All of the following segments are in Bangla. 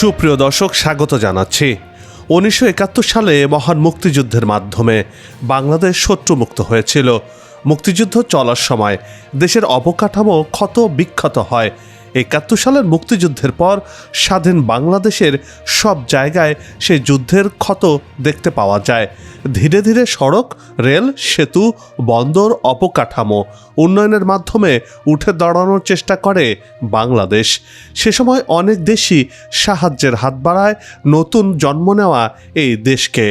সুপ্রিয় দর্শক, স্বাগত জানাচ্ছি। উনিশশো একাত্তর সালে মহান মুক্তিযুদ্ধের মাধ্যমে বাংলাদেশ শত্রুমুক্ত হয়েছিল। মুক্তিযুদ্ধ চলার সময় দেশের অবকাঠামো ক্ষত বিক্ষত হয়। একাত্তর সালের মুক্তিযুদ্ধের পর স্বাধীন বাংলাদেশের সব জায়গায় সেই যুদ্ধের ক্ষত দেখতে পাওয়া যায়। ধীরে ধীরে সড়ক, রেল, সেতু, বন্দর, অবকাঠামো উন্নয়নের মাধ্যমে উঠে দাঁড়ানোর চেষ্টা করে বাংলাদেশ। সে সময় অনেক দেশই সাহায্যের হাত বাড়ায় নতুন জন্ম নেওয়া এই দেশকে।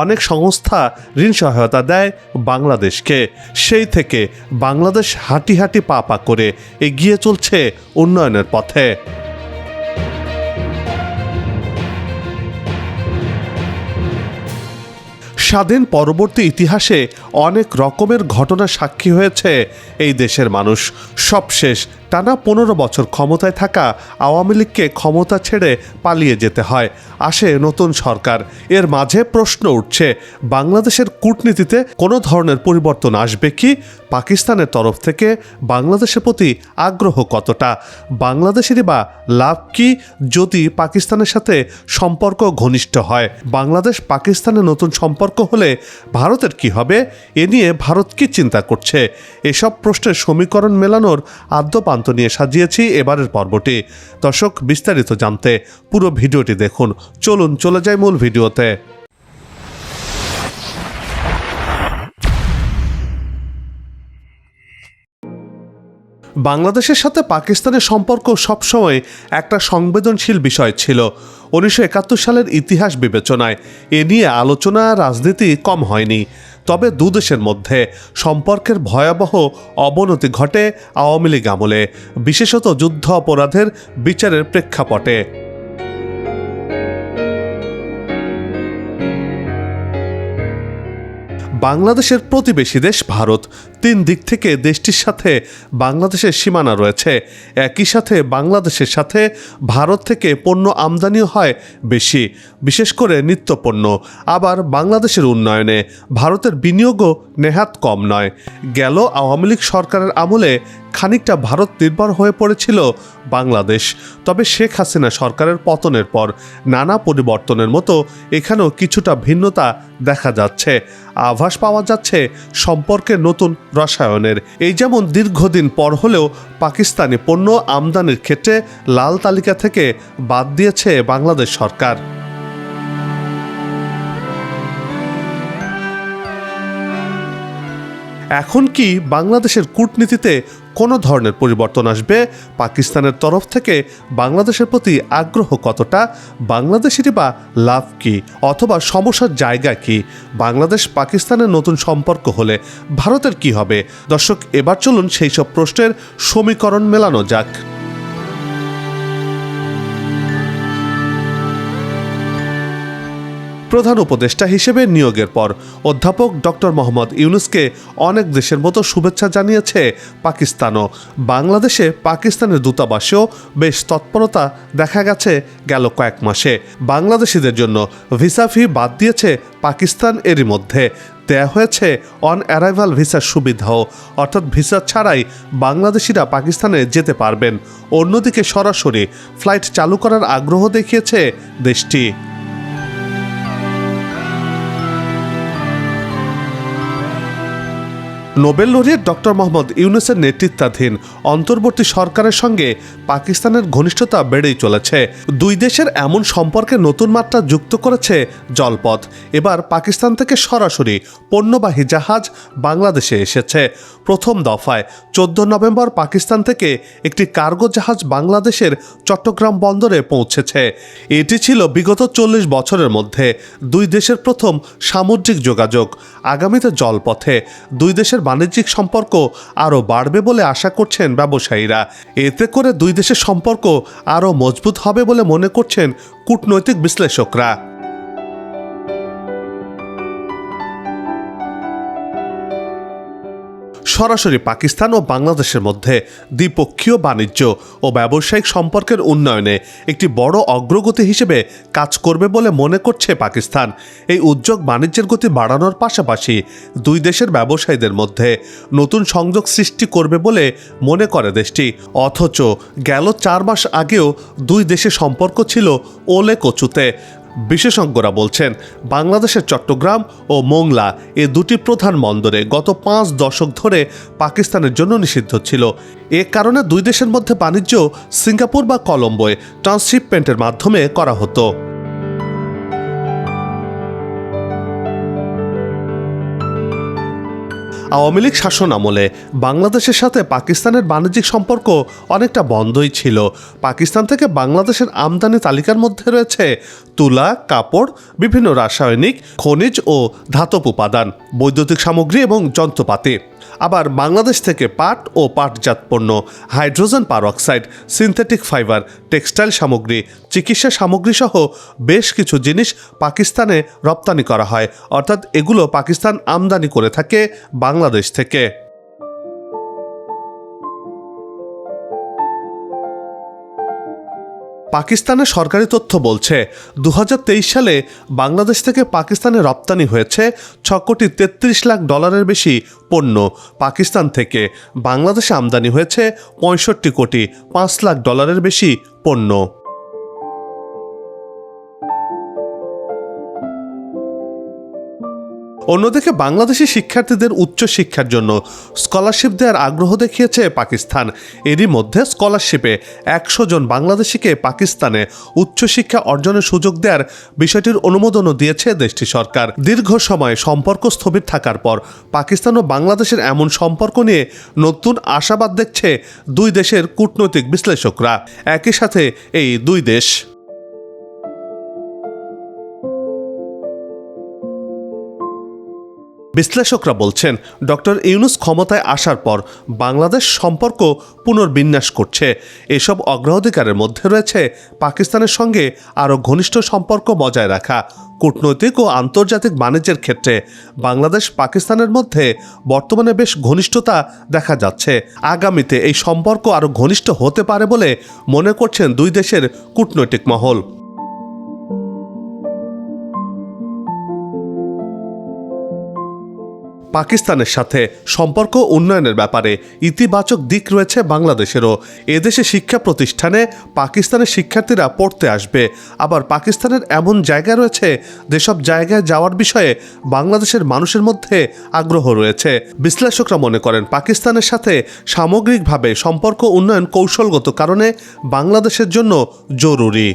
অনেক সংস্থা ঋণ সহায়তা দেয় বাংলাদেশকে। সেই থেকে বাংলাদেশ হাঁটি হাঁটি পা পা করে এগিয়ে চলছে উন্নয়নের পথে। স্বাধীন পরবর্তী ইতিহাসে অনেক রকমের ঘটনা সাক্ষী হয়েছে। এই দেশের মানুষ সবশেষ টানা পনেরো বছর ক্ষমতায় থাকা আওয়ামী লীগকে ক্ষমতা ছেড়ে পালিয়ে যেতে হয়। আসে নতুন সরকার। এর মাঝে প্রশ্ন উঠছে, বাংলাদেশের কূটনীতিতে কোনো ধরনের পরিবর্তন আসবে কি? পাকিস্তানের তরফ থেকে বাংলাদেশের প্রতি আগ্রহ কতটা? বাংলাদেশেরই বা লাভ কি যদি পাকিস্তানের সাথে সম্পর্ক ঘনিষ্ঠ হয়? বাংলাদেশ পাকিস্তানের নতুন সম্পর্ক হলে ভারতের কি হবে? এ নিয়ে ভারত কি চিন্তা করছে? এসব প্রশ্নের সমীকরণ মেলানোর আদ্যপান্ত নিয়ে সাজিয়েছি এবারের পর্বটি। দর্শক, বিস্তারিত জানতে পুরো ভিডিওটি দেখুন। চলুন, চলে যাই মূল ভিডিওতে। বাংলাদেশের সাথে পাকিস্তানের সম্পর্ক সবসময় একটা সংবেদনশীল বিষয় ছিল। উনিশশো একাত্তর সালের ইতিহাস বিবেচনায় এ নিয়ে আলোচনা, রাজনীতি কম হয়নি। তবে দুদেশের মধ্যে সম্পর্কের ভয়াবহ অবনতি ঘটে আওয়ামী লীগ আমলে, বিশেষত যুদ্ধ অপরাধের বিচারের প্রেক্ষাপটে। বাংলাদেশের প্রতিবেশী দেশ ভারত, তিন দিক থেকে দেশটির সাথে বাংলাদেশের সীমানা রয়েছে। একই সাথে বাংলাদেশের সাথে ভারত থেকে পণ্য আমদানিও হয় বেশি। বিশেষ করে নিত্যপণ্য। আবার বাংলাদেশের উন্নয়নে ভারতের বিনিয়োগও নেহাত কম নয়। গেল আওয়ামী লীগ সরকারের আমলে খানিকটা ভারত নির্ভর হয়ে পড়েছিল বাংলাদেশ। তবে শেখ হাসিনা সরকারের পতনের পর নানা পরিবর্তনের মতো এখানেও কিছুটা ভিন্নতা দেখা যাচ্ছে। আভাস পাওয়া যাচ্ছে সম্পর্কে নতুন রসায়নের। এই যেমন দীর্ঘদিন পর হলেও পাকিস্তানি পণ্য আমদানির ক্ষেত্রে লাল তালিকা থেকে বাদ দিয়েছে বাংলাদেশ সরকার। এখন কি বাংলাদেশের কূটনীতিতে কোনো ধরনের পরিবর্তন আসবে? পাকিস্তানের তরফ থেকে বাংলাদেশের প্রতি আগ্রহ কতটা? বাংলাদেশেরই বা লাভ কি? অথবা সমস্যার জায়গা কি? বাংলাদেশ পাকিস্তানের নতুন সম্পর্ক হলে ভারতের কি হবে? দর্শক, এবার চলুন সেই সব প্রশ্নের সমীকরণ মেলানো যাক। প্রধান উপদেষ্টা হিসেবে নিয়োগের পর অধ্যাপক ডক্টর মোহাম্মদ ইউনুসকে অনেক দেশের মতো শুভেচ্ছা জানিয়েছে পাকিস্তানও। বাংলাদেশে পাকিস্তানের দূতাবাসেও বেশ তৎপরতা দেখা গেছে গেল কয়েক মাসে। বাংলাদেশিদের জন্য ভিসা ফি বাদ দিয়েছে পাকিস্তান এরই মধ্যে। দেয়া হয়েছে অন অ্যারাইভাল ভিসার সুবিধাও। অর্থাৎ ভিসা ছাড়াই বাংলাদেশিরা পাকিস্তানে যেতে পারবেন। অন্যদিকে সরাসরি ফ্লাইট চালু করার আগ্রহ দেখিয়েছে দেশটি। নোবেল লরিয়েট ডক্টর মোহাম্মদ ইউনুসের নেতৃত্বাধীন অন্তর্বর্তী সরকারের সঙ্গে পাকিস্তানের ঘনিষ্ঠতা বেড়েই চলেছে। দুই দেশের এমন সম্পর্কে নতুন মাত্রা যুক্ত করেছে জলপথ। এবার পাকিস্তান থেকে সরাসরি পণ্যবাহী জাহাজ বাংলাদেশে এসেছে। প্রথম দফায় চোদ্দ নভেম্বর পাকিস্তান থেকে একটি কার্গো জাহাজ বাংলাদেশের চট্টগ্রাম বন্দরে পৌঁছেছে। এটি ছিল বিগত চল্লিশ বছরের মধ্যে দুই দেশের প্রথম সামুদ্রিক যোগাযোগ। আগামীতে জলপথে দুই দেশের বাণিজ্যিক সম্পর্ক আরও বাড়বে বলে আশা করছেন ব্যবসায়ীরা। এতে করে দুই দেশের সম্পর্ক আরও মজবুত হবে বলে মনে করছেন কূটনৈতিক বিশ্লেষকরা। সরাসরি পাকিস্তান ও বাংলাদেশের মধ্যে দ্বিপক্ষীয় বাণিজ্য ও ব্যবসায়িক সম্পর্কের উন্নয়নে একটি বড় অগ্রগতি হিসেবে কাজ করবে বলে মনে করছে পাকিস্তান। এই উদ্যোগ বাণিজ্যের গতি বাড়ানোর পাশাপাশি দুই দেশের ব্যবসায়ীদের মধ্যে নতুন সংযোগ সৃষ্টি করবে বলে মনে করে দেশটি। অথচ গেল চার মাস আগেও দুই দেশের সম্পর্ক ছিল ওলে কচুতে বিশেষজ্ঞরা বলছেন, বাংলাদেশের চট্টগ্রাম ও মোংলা এ দুটি প্রধান বন্দরে গত পাঁচ দশক ধরে পাকিস্তানের জন্য নিষিদ্ধ ছিল। এ কারণে দুই দেশের মধ্যে বাণিজ্য, সিঙ্গাপুর বা কলম্বোয় ট্রান্সশিপমেন্টের মাধ্যমে করা হতো। আওয়ামী লীগ শাসন আমলে বাংলাদেশের সাথে পাকিস্তানের বাণিজ্যিক সম্পর্ক অনেকটা বন্ধই ছিল। পাকিস্তান থেকে বাংলাদেশের আমদানি তালিকার মধ্যে রয়েছে তুলা, কাপড়, বিভিন্ন রাসায়নিক, খনিজ ও ধাতব উপাদান, বৈদ্যুতিক সামগ্রী এবং যন্ত্রপাতি। আবার বাংলাদেশ থেকে পাট ও পাটজাত পণ্য hydrogen peroxide, synthetic fibre, textile সামগ্রী, চিকিৎসা সামগ্রী সহ বেশ কিছু জিনিস পাকিস্তানে রপ্তানি করা হয়। অর্থাৎ এগুলো পাকিস্তান আমদানি করে থাকে বাংলাদেশ থেকে। পাকিস্তানের সরকারি তথ্য বলছে দু হাজার তেইশ সালে বাংলাদেশ থেকে পাকিস্তানে রপ্তানি হয়েছে ছ কোটি তেত্রিশ লাখ ডলারের বেশি পণ্য। পাকিস্তান থেকে বাংলাদেশে আমদানি হয়েছে পঁয়ষট্টি কোটি পাঁচ লাখ ডলারের বেশি পণ্য। অন্যদিকে বাংলাদেশি শিক্ষার্থীদের উচ্চ শিক্ষার জন্য স্কলারশিপ দেওয়ার আগ্রহ দেখিয়েছে পাকিস্তান। এরই মধ্যে স্কলারশিপে একশো জন বাংলাদেশিকে পাকিস্তানে উচ্চশিক্ষা অর্জনের সুযোগ দেওয়ার বিষয়টির অনুমোদনও দিয়েছে দেশটি সরকার। দীর্ঘ সময় সম্পর্ক স্থবির থাকার পর পাকিস্তান ও বাংলাদেশের এমন সম্পর্ক নিয়ে নতুন আশাবাদ দেখছে দুই দেশের কূটনৈতিক বিশ্লেষকরা। একই সাথে এই দুই দেশ। বিশ্লেষকরা বলছেন, ডক্টর ইউনুস ক্ষমতায় আসার পর বাংলাদেশ সম্পর্ক পুনর্বিন্যাস করছে। এসব অগ্রাধিকারের মধ্যে রয়েছে পাকিস্তানের সঙ্গে আরও ঘনিষ্ঠ সম্পর্ক বজায় রাখা, কূটনৈতিক ও আন্তর্জাতিক বাণিজ্যের ক্ষেত্রে বাংলাদেশ পাকিস্তানের মধ্যে বর্তমানে বেশ ঘনিষ্ঠতা দেখা যাচ্ছে। আগামীতে এই সম্পর্ক আরও ঘনিষ্ঠ হতে পারে বলে মনে করছেন দুই দেশের কূটনৈতিক মহল। পাকিস্তানের সাথে সম্পর্ক উন্নয়নের ব্যাপারে ইতিবাচক দিক রয়েছে বাংলাদেশেরও। এদেশে শিক্ষা প্রতিষ্ঠানে পাকিস্তানের শিক্ষার্থীরা পড়তে আসবে। আবার পাকিস্তানের এমন জায়গা রয়েছে, যেসব জায়গায় যাওয়ার বিষয়ে বাংলাদেশের মানুষের মধ্যে আগ্রহ রয়েছে। বিশ্লেষকরা মনে করেন, পাকিস্তানের সাথে সামগ্রিকভাবে সম্পর্ক উন্নয়ন কৌশলগত কারণে বাংলাদেশের জন্য জরুরি।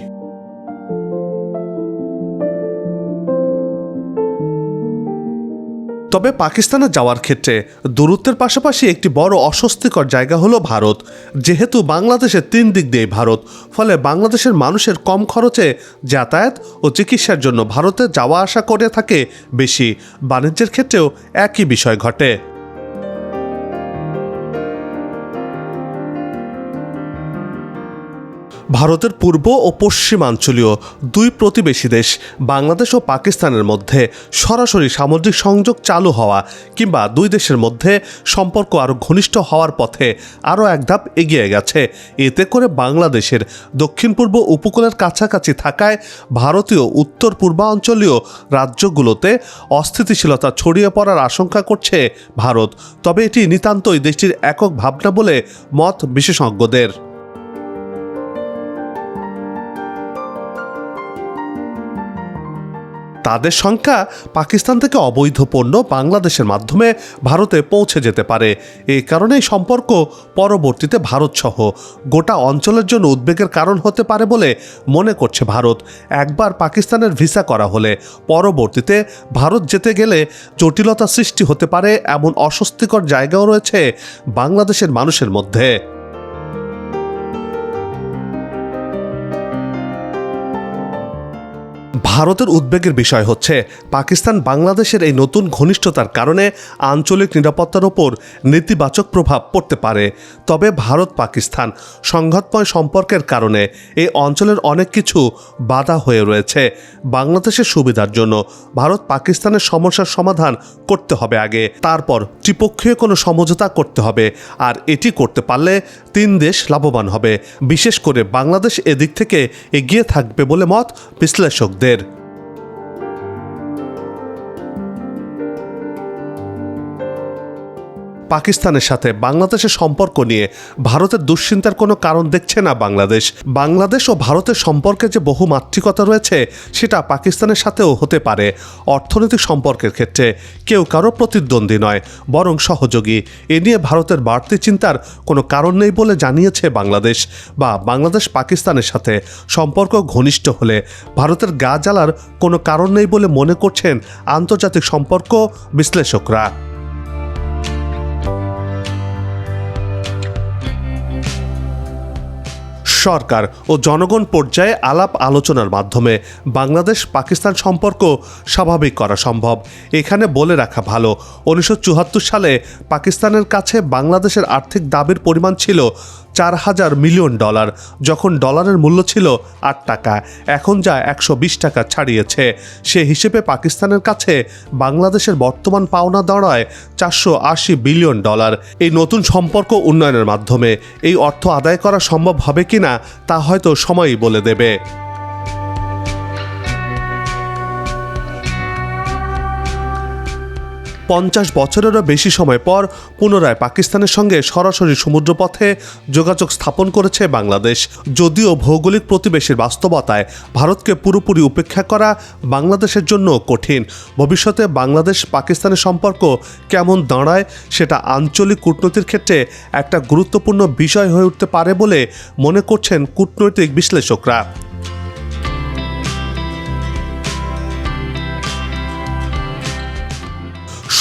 তবে পাকিস্তানে যাওয়ার ক্ষেত্রে দূরত্বের পাশাপাশি একটি বড় অস্বস্তিকর জায়গা হলো ভারত। যেহেতু বাংলাদেশের তিন দিক দিয়ে ভারত, ফলে বাংলাদেশের মানুষের কম খরচে যাতায়াত ও চিকিৎসার জন্য ভারতে যাওয়া আসা করে থাকে বেশি। বাণিজ্যের ক্ষেত্রেও একই বিষয় ঘটে। ভারতের পূর্ব ও পশ্চিমাঞ্চলীয় দুই প্রতিবেশী দেশ, বাংলাদেশ ও পাকিস্তানের মধ্যে সরাসরি সামুদ্রিক সংযোগ চালু হওয়া কিংবা দুই দেশের মধ্যে সম্পর্ক আরও ঘনিষ্ঠ হওয়ার পথে আরও এক ধাপ এগিয়ে গেছে। এতে করে বাংলাদেশের দক্ষিণ পূর্ব উপকূলের কাছাকাছি থাকায় ভারতীয় উত্তর পূর্বাঞ্চলীয় রাজ্যগুলোতে অস্থিতিশীলতা ছড়িয়ে পড়ার আশঙ্কা করছে ভারত। তবে এটি নিতান্তই দেশটির একক ভাবনা বলে মত বিশেষজ্ঞদের। তাদের সংখ্যা পাকিস্তান থেকে অবৈধ পণ্য বাংলাদেশের মাধ্যমে ভারতে পৌঁছে যেতে পারে। এই কারণেই সম্পর্ক পরবর্তীতে ভারতসহ গোটা অঞ্চলের জন্য উদ্বেগের কারণ হতে পারে বলে মনে করছে ভারত। একবার পাকিস্তানের ভিসা করা হলে পরবর্তীতে ভারত যেতে গেলে জটিলতা সৃষ্টি হতে পারে এমন অস্বস্তিকর জায়গাও রয়েছে বাংলাদেশের মানুষের মধ্যে। ভারতের উদ্বেগের বিষয় হচ্ছে, পাকিস্তান বাংলাদেশের এই নতুন ঘনিষ্ঠতার কারণে আঞ্চলিক নিরাপত্তার ওপর নেতিবাচক প্রভাব পড়তে পারে। তবে ভারত পাকিস্তান সংঘাতময় সম্পর্কের কারণে এই অঞ্চলের অনেক কিছু বাধা হয়ে রয়েছে। বাংলাদেশের সুবিধার জন্য ভারত পাকিস্তানের সমস্যার সমাধান করতে হবে আগে। তারপর ত্রিপক্ষীয় কোনো সমঝোতা করতে হবে। আর এটি করতে পারলে তিন দেশ লাভবান হবে। বিশেষ করে বাংলাদেশ এদিক থেকে এগিয়ে থাকবে বলে মত বিশ্লেষকদের। did পাকিস্তানের সাথে বাংলাদেশের সম্পর্ক নিয়ে ভারতের দুশ্চিন্তার কোনো কারণ দেখছে না বাংলাদেশ। বাংলাদেশ ও ভারতের সম্পর্কে যে বহু মাতৃকতা রয়েছে, সেটা পাকিস্তানের সাথেও হতে পারে। অর্থনৈতিক সম্পর্কের ক্ষেত্রে কেউ কারও প্রতিদ্বন্দ্বী নয়, বরং সহযোগী। এ নিয়ে ভারতের বাড়তি চিন্তার কোনো কারণ নেই বলে জানিয়েছে বাংলাদেশ বা বাংলাদেশ পাকিস্তানের সাথে। সম্পর্ক ঘনিষ্ঠ হলে ভারতের গা জ্বালার কোনো কারণ নেই বলে মনে করছেন আন্তর্জাতিক সম্পর্ক বিশ্লেষকরা। সরকার ও জনগণ পর্যায়ে আলাপ আলোচনার মাধ্যমে বাংলাদেশ পাকিস্তান সম্পর্ক স্বাভাবিক করা সম্ভব। এখানে বলে রাখা ভালো, উনিশশো চুয়াত্তর সালে পাকিস্তানের কাছে বাংলাদেশের আর্থিক দাবির পরিমাণ ছিল চার হাজার মিলিয়ন ডলার, যখন ডলারের মূল্য ছিল আট টাকা। এখন যা একশো বিশ টাকা ছাড়িয়েছে। সে হিসেবে পাকিস্তানের কাছে বাংলাদেশের বর্তমান পাওনা দাঁড়ায় চারশো আশি বিলিয়ন ডলার। এই নতুন সম্পর্ক উন্নয়নের মাধ্যমে এই অর্থ আদায় করা সম্ভব হবে কিনা তা হয়তো সময়ই বলে দেবে। পঞ্চাশ বছরেরও বেশি সময় পর পুনরায় পাকিস্তানের সঙ্গে সরাসরি সমুদ্রপথে যোগাযোগ স্থাপন করেছে বাংলাদেশ। যদিও ভৌগোলিক প্রতিবেশীর বাস্তবতায় ভারতকে পুরোপুরি উপেক্ষা করা বাংলাদেশের জন্য কঠিন। ভবিষ্যতে বাংলাদেশ পাকিস্তানের সম্পর্ক কেমন দাঁড়ায় সেটা আঞ্চলিক কূটনীতির ক্ষেত্রে একটা গুরুত্বপূর্ণ বিষয় হয়ে উঠতে পারে বলে মনে করছেন কূটনৈতিক বিশ্লেষকরা।